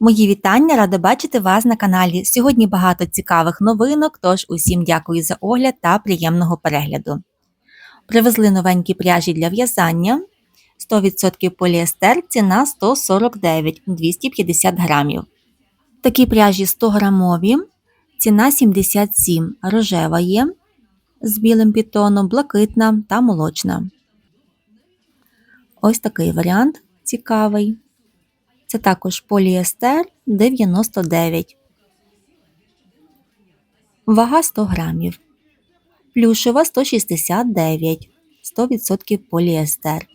Мої вітання, рада бачити вас на каналі. Сьогодні багато цікавих новинок, тож усім дякую за огляд та приємного перегляду. Привезли новенькі пряжі для в'язання. 100% поліестер, ціна 149 250 грамів. Такі пряжі 100 грамові, ціна 77 рожева є з білим підтоном, блакитна та молочна. Ось такий варіант цікавий. Це також поліестер 99. Вага 100 грамів. Плюшева 169. 100% поліестер.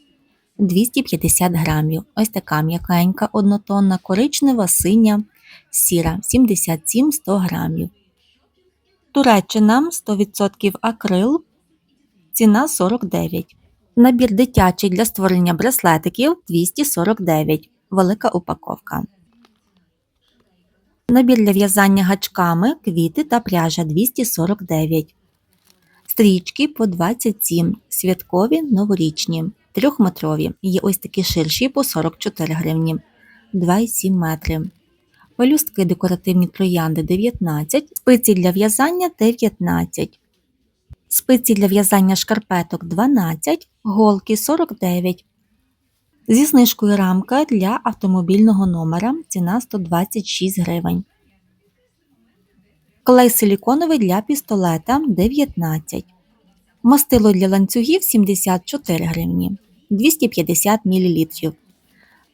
250 грамів. Ось така м'якенька однотонна коричнева, синя, сіра 77-100 грамів. Туреччина 100% акрил. Ціна 49. Набір дитячий для створення браслетиків 249 велика упаковка. Набір для в'язання гачками, квіти та пряжа 249. Стрічки по 27, святкові новорічні, трьохметрові. Є ось такі ширші по 44 гривні, 2,7 метри. Пелюстки декоративні троянди 19, спиці для в'язання 19. Спиці для в'язання шкарпеток 12, голки 49, Зі знижкою рамка для автомобільного номера ціна 126 гривень. Клей силіконовий для пістолета 19. Мастило для ланцюгів 74 гривні 250 мл.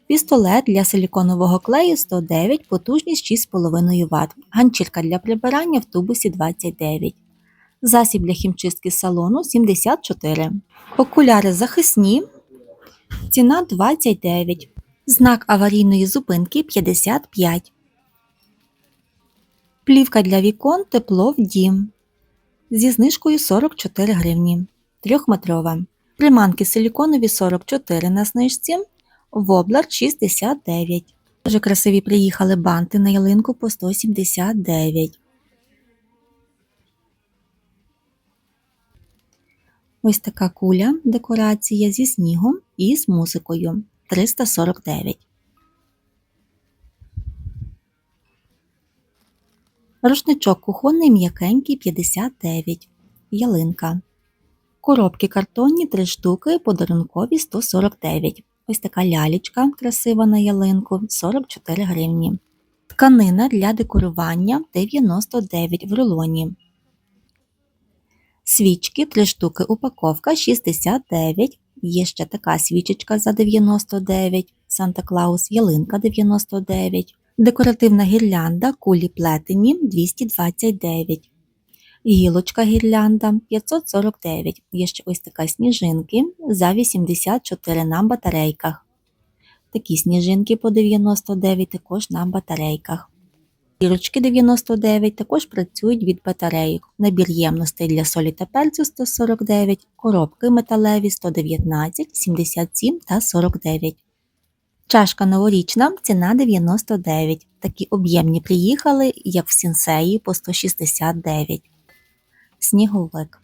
Пістолет для силіконового клею 109, потужність 6,5 Вт. Ганчірка для прибирання в тубусі 29. Засіб для хімчистки салону 74. Окуляри захисні Ціна 29. Знак аварійної зупинки 55. Плівка для вікон тепло в дім. Зі знижкою 44 гривні. Трьохметрова. Приманки силіконові 44 на знижці. Воблер 69. Дуже красиві приїхали банти на ялинку по 179. Ось така куля декорація зі снігом і з музикою 349. Рушничок кухонний м'якенький 59. Ялинка. Коробки картонні 3 штуки, подарункові 149. Ось така лялечка красива на ялинку 44 гривні. Тканина для декорування 99 в рулоні. Свічки 3 штуки упаковка 69. Є ще така свічечка за 99, Санта Клаус ялинка 99, декоративна гірлянда кулі плетені 229, гілочка гірлянда 549. Є ще ось така сніжинки за 84 на батарейках. Такі сніжинки по 99 також на батарейках. Зірочки 99 також працюють від батарейок. Набір ємностей для солі та перцю 149, коробки металеві 119, 77 та 49. Чашка новорічна ціна 99. Такі об'ємні приїхали, як в сінсеї по 169. Сніговик.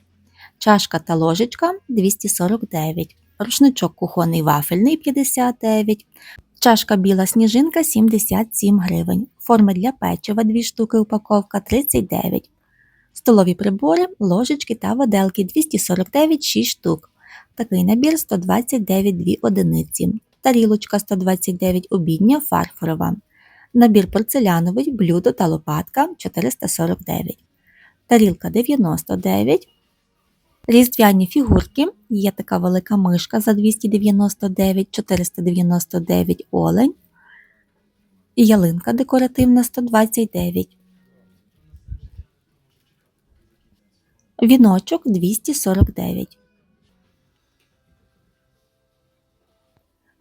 Чашка та ложечка 249. Рушничок кухонний вафельний 59. Чашка біла сніжинка 77 гривень. Форми для печива 2 штуки упаковка 39. Столові прибори, ложечки та виделки 249 6 штук. Такий набір 129 2 одиниці. Тарілочка 129 обідня фарфорова. Набір порцеляновий, блюдо та лопатка 449. Тарілка 99. Різдвяні фігурки. Є така велика мишка за 299, 499 олень. Ялинка декоративна 129. Віночок 249.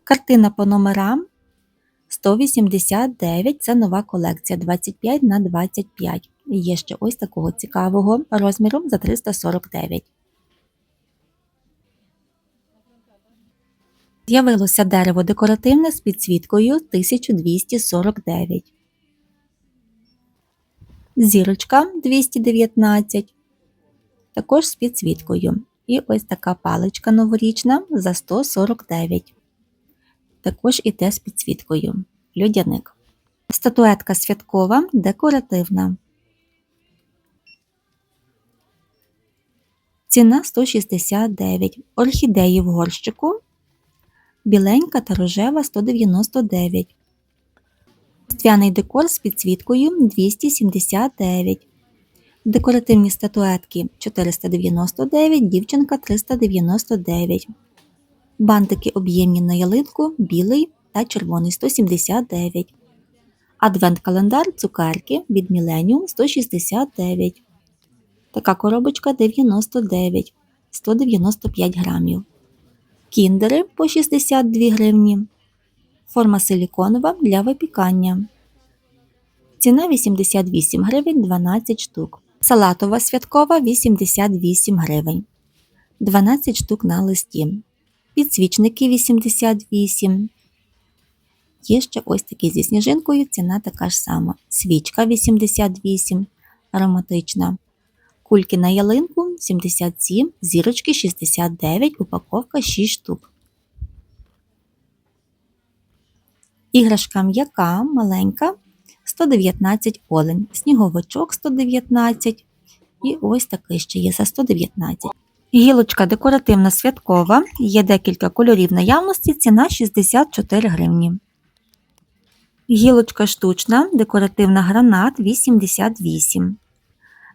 Картина по номерам 189. Це нова колекція 25 на 25. Є ще ось такого цікавого розміру за 349. З'явилося дерево декоративне з підсвіткою 1249. Зірочка 219. Також з підсвіткою. І ось така паличка новорічна за 149. Також іде з підсвіткою. Людяник. Статуетка святкова, декоративна. Ціна 169. Орхідеї в горщику. Біленька та рожева 199. Різдвяний декор з підсвіткою 279. Декоративні статуетки 499, дівчинка 399. Бантики об'ємні на ялинку білий та червоний 179. Адвент-календар цукерки від Millennium 169. Така коробочка 99, 195 грамів. Кіндери по 62 гривні. Форма силіконова для випікання. Ціна 88 гривень 12 штук. Салатова святкова 88 гривень. 12 штук на листі. Підсвічники 88. Є ще ось такі зі сніжинкою, ціна така ж сама. Свічка 88 ароматична. Кульки на ялинку 77, зірочки 69, упаковка 6 штук. Іграшка м'яка, маленька 119 олень, сніговичок 119 і ось такий ще є за 119. Гілочка декоративна святкова, є декілька кольорів наявності, ціна 64 гривні. Гілочка штучна, декоративна гранат 88.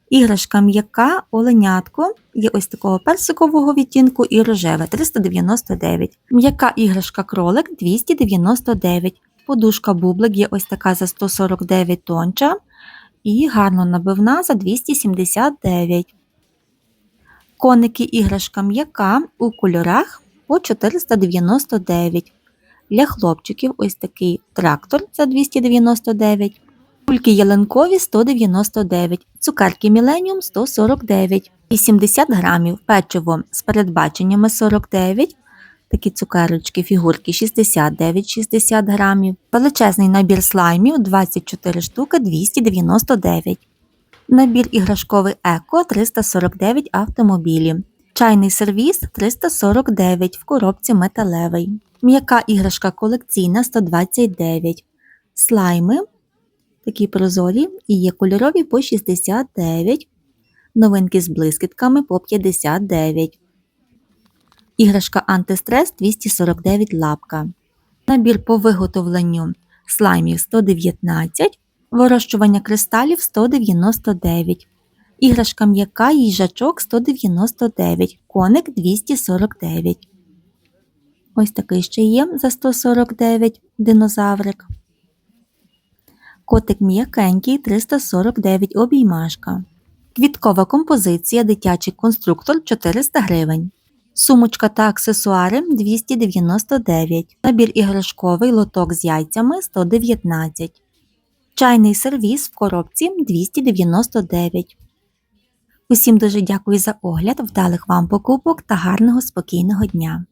Іграшка м'яка, оленятко, є ось такого персикового відтінку і рожеве 399. М'яка іграшка кролик 299. Подушка бублик є ось така за 149 тонча. І гарно набивна за 279. Коники іграшка м'яка у кольорах по 499. Для хлопчиків ось такий трактор за 299. Кульки ялинкові 199, цукерки Міленіум 149, 80 грамів, печиво з передбаченнями 49, такі цукерочки, фігурки 69-60 грамів, величезний набір слаймів 24 штуки 299, набір іграшковий еко 349 автомобілі, чайний сервіс 349 в коробці металевий, м'яка іграшка колекційна 129, слайми такі прозорі і є кольорові по 69, новинки з блискітками по 59. Іграшка антистрес 249 лапка. Набір по виготовленню слаймів 119, вирощування кристалів 199. Іграшка м'яка їжачок 199, коник 249. Ось такий ще є за 149 динозаврик. Котик м'якенький 349 обіймашка. Квіткова композиція дитячий конструктор 400 гривень. Сумочка та аксесуари 299. Набір іграшковий лоток з яйцями 119. Чайний сервіс в коробці 299. Усім дуже дякую за огляд, вдалих вам покупок та гарного спокійного дня!